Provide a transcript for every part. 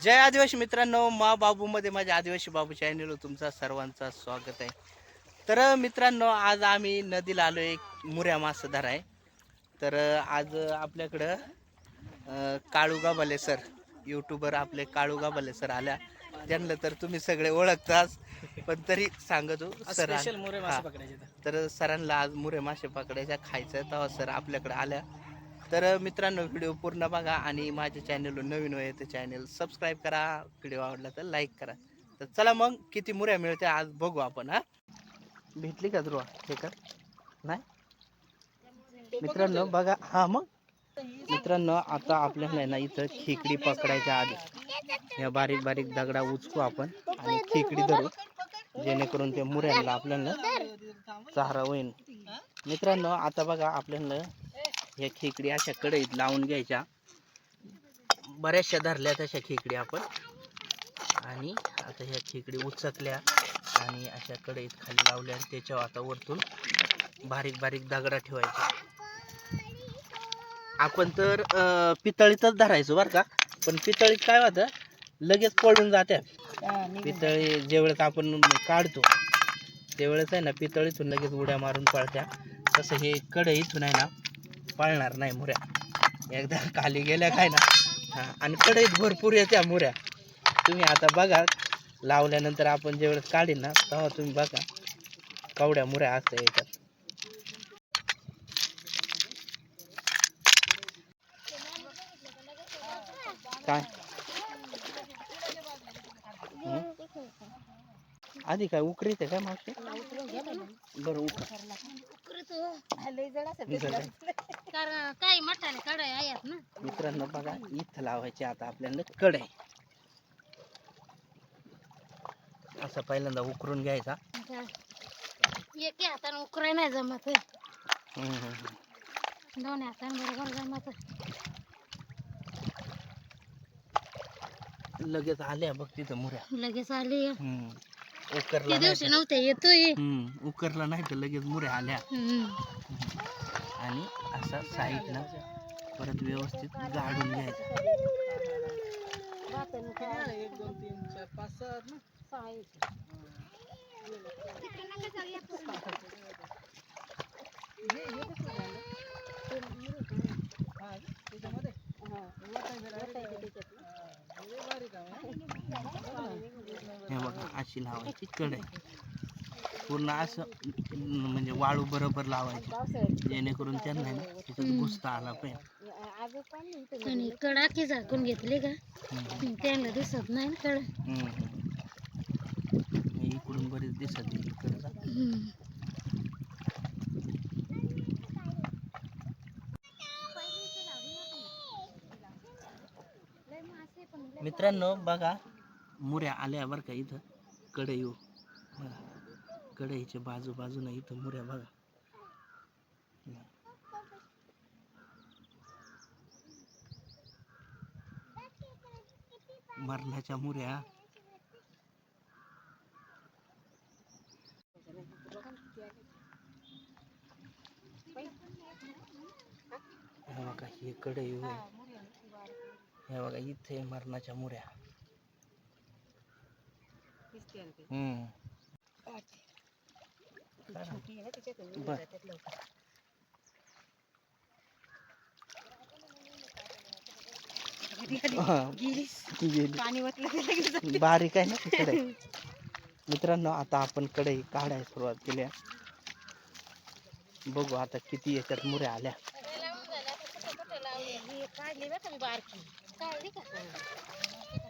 जय आदिवासी मित्रांनो मा बाबूमध्ये माझ्या आदिवासी बाबू चॅनल तुमचा सर्वांचा स्वागत आहे तर मित्रांनो आज आम्ही नदीला आलो एक मुऱ्या मासा धराय तर आज आपल्याकडं अं, काळू गाबाले सर यूट्यूबर आपले काळू गाबाले सर आल्या त्यांना तर तुम्ही सगळे ओळखताच पण तरी सांगतो सर स्पेशल मोरे मासे. पकडायचे तर. तर सरांना आज मुरे मासे पकडायच्या खायचं तेव्हा सर आपल्याकडे आल्या तर मित्रांनो व्हिडिओ पूर्ण बघा आणि माझ्या चॅनलवर नवीन होय तर चॅनल सबस्क्राईब करा. व्हिडिओ आवडला तर लाईक करा. तर चला मग किती मुऱ्या मिळते आज बघू आपण हा? भेटली का ध्रुवा? हे का नाही? मित्रांनो बघा. हा मग. मित्रांनो आता आपल्याला आहे ना इथं खेकडी पकडायच्या आधी या बारीक बारीक दगडा उचकू आपण आणि खेकडी धरू. जेणेकरून त्या मुऱ्यांना आपल्याला चारा होईल मित्रांनो आता बघा आपल्याला ह्या खेकडी अशा कढईत लावून घ्यायच्या. बऱ्याचशा धरल्या तशा खेकडी आपण. आणि आता ह्या खेकडी उचकल्या आणि अशा कढईत खाली लावल्या आणि त्याच्यावर आता वरतून बारीक बारीक दगडा ठेवायच्या आपण तर पितळीतच धरायचो बरं का. पण पितळीत काय होतं? लगेच पडून जात्या पितळी ज्यावेळेस आपण काढतो त्यावेळेस आहे ना पितळीतून लगेच उड्या मारून पळत्या. तसं हे कढईतून आहे ना पळणार नाही मुऱ्या. एकदा खाली गेल्या काय ना हा आणि कढईत भरपूर येत्या मुऱ्या. तुम्ही आता बघा लावल्यानंतर आपण ज्यावेळेस काढीन ना तेव्हा तुम्ही बघा कवड्या मुऱ्या असत्या याच्यात. काय? आधी काय उकरीत काय मागचे बरं उकर. कारण काही मठाने कढई आहेत ना. मित्रांनो बघा इथं लावायचे आता आपल्याला कढई असं पहिल्यांदा उकरून घ्यायचा. एके हाताने उकराय नाही जमत. हम्म, हम्म, हम्म. दोन्ही हाताने बरोबर जमत. लगेच आल्या बघ तिथं मुऱ्या. लगेच आली. हम्म. उकरला नाही दिवशी तर- नव्हते येतोय. हम्म, उकरला नाही तर लगेच मुऱ्या आल्या. हम्म. आणि असा साईडनं परत व्यवस्थित गाडून घ्यायचा एक दोन तीन चार पाच त्याच्यामध्ये? हे आहे, हे बघा अशी लावायची कढई पूर्ण असं म्हणजे वाळू बरोबर लावायची. जेणेकरून त्यांना आहे ना त्याच्यात घुसता आला पाहिजे आणि कडाकी झाकून घेतली का? हम्म. त्यांना दिसत नाही ना कड हम्म. हे इकडून बरेच दिसत आहे इकडचा मित्रांनो बघा मुऱ्या आल्या बरं का इथं. कढई बघा कढईच्या बाजू बाजूने इथं मुऱ्या बघा. मरणाच्या मुऱ्या. हे बघा ही कढई हे बघा इथे मरणाच्या मुऱ्या. हम्म. बर. हा, गेली. बारीक आहे ना ती कढई मित्रांनो आता आपण कढई काढायला सुरुवात केली आहे. बघू आता किती याच्यात मुऱ्या आल्या.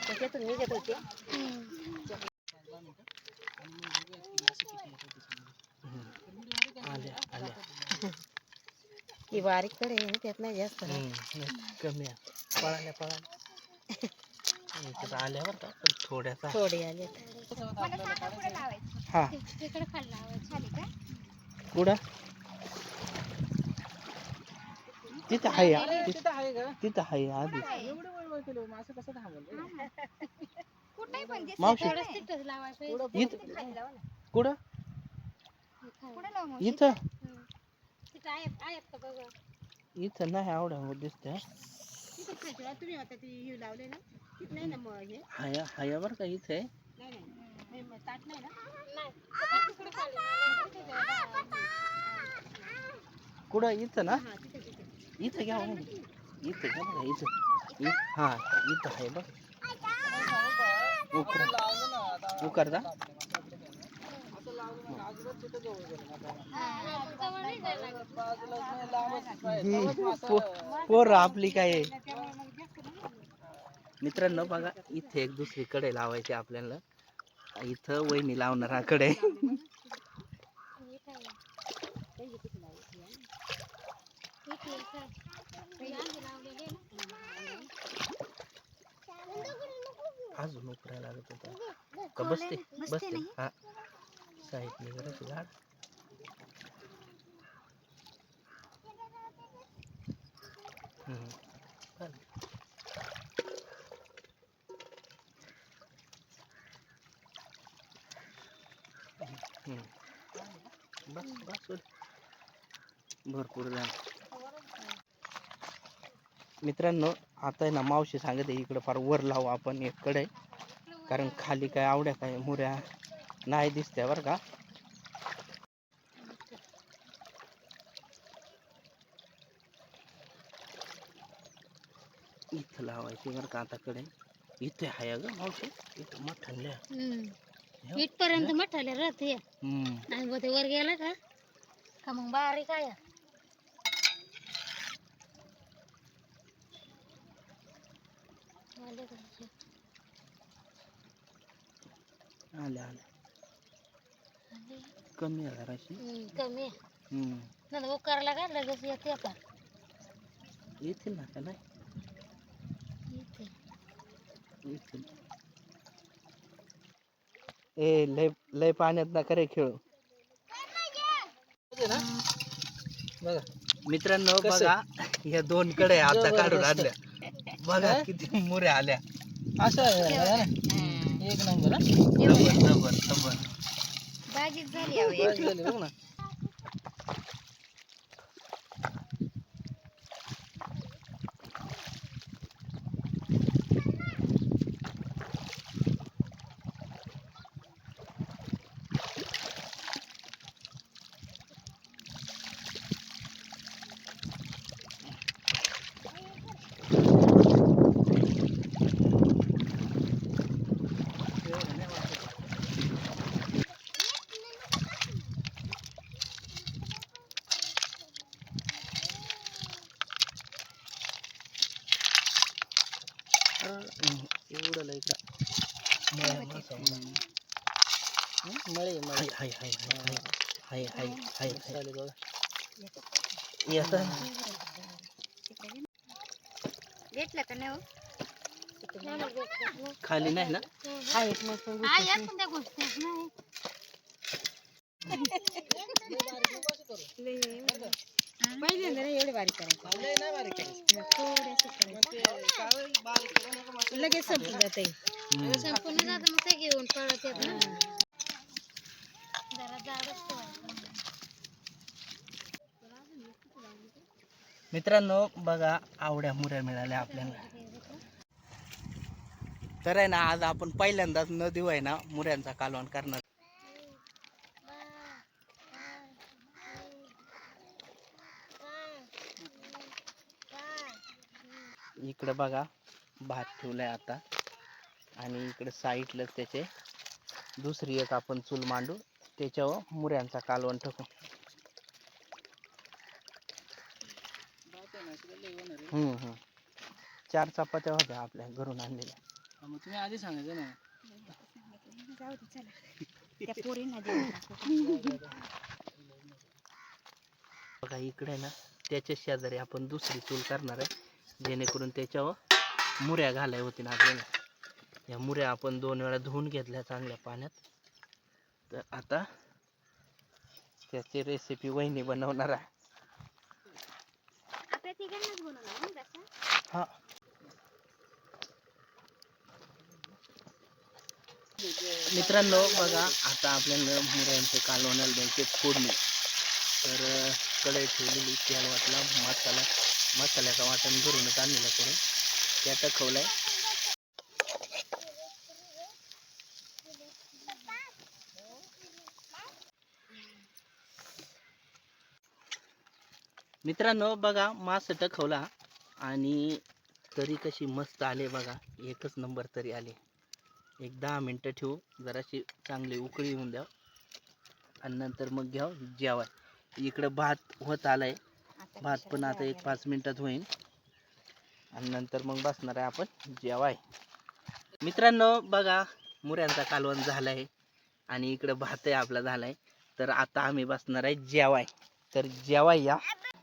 त्याच्यातून निघत होते. आल्या. आल्या. ही बारीककडे त्यात नाही जास्त. कमी आहे. पळाल्या पळाल्या. आल्या बरं का पण थोड्याचा थोडे आले हा. कुठं? तिथं आहे हा, तिथं- आहे का? तिथं आहे आधी. पण मावशी. कुठं? कुठे लावू इथं. तिथं आहेत आहेत का बघा. इथं नाही आवडा दिसत. तुम्ही आता ती हे लावले ना तिथ नाही ना मग हे. हाया हाया बरं का इथे. आहे नाही नाही. हे मग ताट नाही ना? कुठं? इथं ना? हा तिथे तिथे. इथं घ्या हो. इथं घ्या बघा इथं. इ- हा इथं आहे बघ. उकरा. उकरता? पोर आपली काय? मित्रांनो बघा इथे एक दुसरीकडे लावायची आपल्याला. इथं वहिनी लावणाराकडे अजून उकरायला लागत होता. का बसते? बसते. हा. साईडने जराशी झाड? बस बस. भरपूर झालं मित्रांनो आता आहे ना मावशी सांगत आहे इकडं फार वर लावू आपण एक कडे. कारण खाली काय आवड्या काय मुऱ्या. नाही दिसत्या बरं का. इथं लावायची बरं का आता कडे इथे आहे ग मावशी. इथं मोठ्या हम्म. इथपर्यंत मठाले राहते आणि मग ते वर गेला का? का मग बारीक आहे? आले आले. कमी आहे जराशी. हम्म, कमी आहे. हम्म. नाही उकारला का लगेच येते का येतील ना का नाही? येते. येतील. ए लय लय पाण्यात ना करे खेळू. ना? बघा. मित्रांनो कसं? बघा या दोन कडे आता काढून जबरदस्त. आणल्या. बघा काय? किती मुऱ्या आल्या. असं आहे ना, है? ना? एक नंबर हा. जबर जबर તાજી ભરી આવે. एवढं इकडं. मळे मळे. हाय हाय हाय हाय हाय हाय हाय बघा खाली नाही ना? नाही. पहिल्यांदा नाही एवढे बारीक करायचे लय नाही बारीक करायचं. थोडेसे मग ते काय बारीक करू नका मग. लगेच संपून जाते. संपून जात मग ते घेऊन पळत येत ना जरा जाडच ठेवायचं मित्रांनो बघा आवड्या मुऱ्या मिळाल्या आपल्याला तर आहे ना आज आपण पहिल्यांदाच नदी आहे ना मुऱ्यांचा कालवण करणार इकडे बघा भात ठेवलाय आता. आणि इकडे साईडला त्याचे दुसरी एक आपण चूल मांडू. त्याच्यावर मुऱ्यांचा कालवण टाकू आहे आहे. हम्म हम्म. चार चपात्या होत्या आपल्या घरून आणलेल्या. तुम्ही आधी सांगायचं ना. जाऊ दे चला त्या पोरींना देऊन टाकू. बघा इकडे ना त्याच्या शेजारी आपण दुसरी चूल करणार आहे. जेणेकरून त्याच्यावर मुऱ्या घालाय होतील आपल्याला. या मुऱ्या आपण दोन वेळा धुवून घेतल्या चांगल्या पाण्यात. तर आता त्याची रेसिपी वहिनी बनवणार आहे? हा. मित्रांनो बघा आता आपल्याला मुऱ्यांचे कालवणाला द्यायचे फोडणी. तर कढई ठेवलेली तेल वाटला मसाला. मसाल्याचा वाटण भरूनच आणलेला करून त्या टखवलाय मित्रांनो बघा मास टखवला आणि तरी कशी मस्त आले बघा एकच नंबर तरी आले. एक दहा मिनटं ठेवू जराशी चांगली उकळी येऊन द्या. आणि नंतर मग घ्या जेवाय. इकडं भात होत आलाय. भात पण आता एक पाच मिनिटात होईल आणि नंतर मग बसणार आहे आपण जेवाय. मित्रांनो बघा मुऱ्यांचा कालवण झालाय आणि इकडं भातही आपला आपला झालाय. तर आता आम्ही बसणार आहे जेवाय. तर जेवाय या.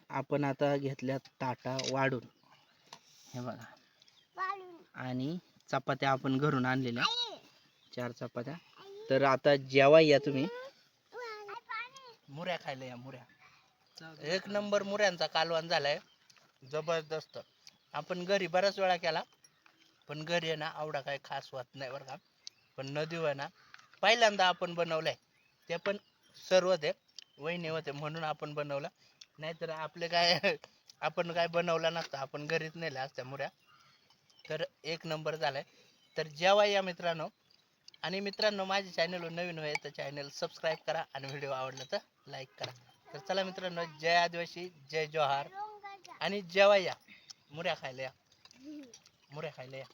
आपण आता घेतल्या ताटा वाढून. हे बघा. आणि चपात्या आपण घरून आणलेल्या. चार चपात्या. तर आता जेवाय या तुम्ही. मुऱ्या खायला या मुऱ्या. एक नंबर मुऱ्यांचा कालवण झालाय. जबरदस्त. आपण घरी बऱ्याच वेळा केला. पण घरी आहे ना आवडा काय खास होत नाही बरं का. पण नदी आहे ना पहिल्यांदा आपण बनवलंय. ते पण सर्व ते वहिनी होते म्हणून आपण बनवलं. नाहीतर आपले काय आपण काय बनवलं नसतं. आपण घरीच नेल्या असत्या मुऱ्या. तर एक नंबर झालाय. तर जेव्हा या मित्रांनो आणि मित्रांनो माझ्या चॅनलवर नवीन होय तर चॅनल सबस्क्राईब करा आणि व्हिडिओ आवडला तर लाईक करा. तर चला मित्रांनो जय आदिवासी जय जोहार. आणि जेवा या मुऱ्या खायला या. मुऱ्या खायला या.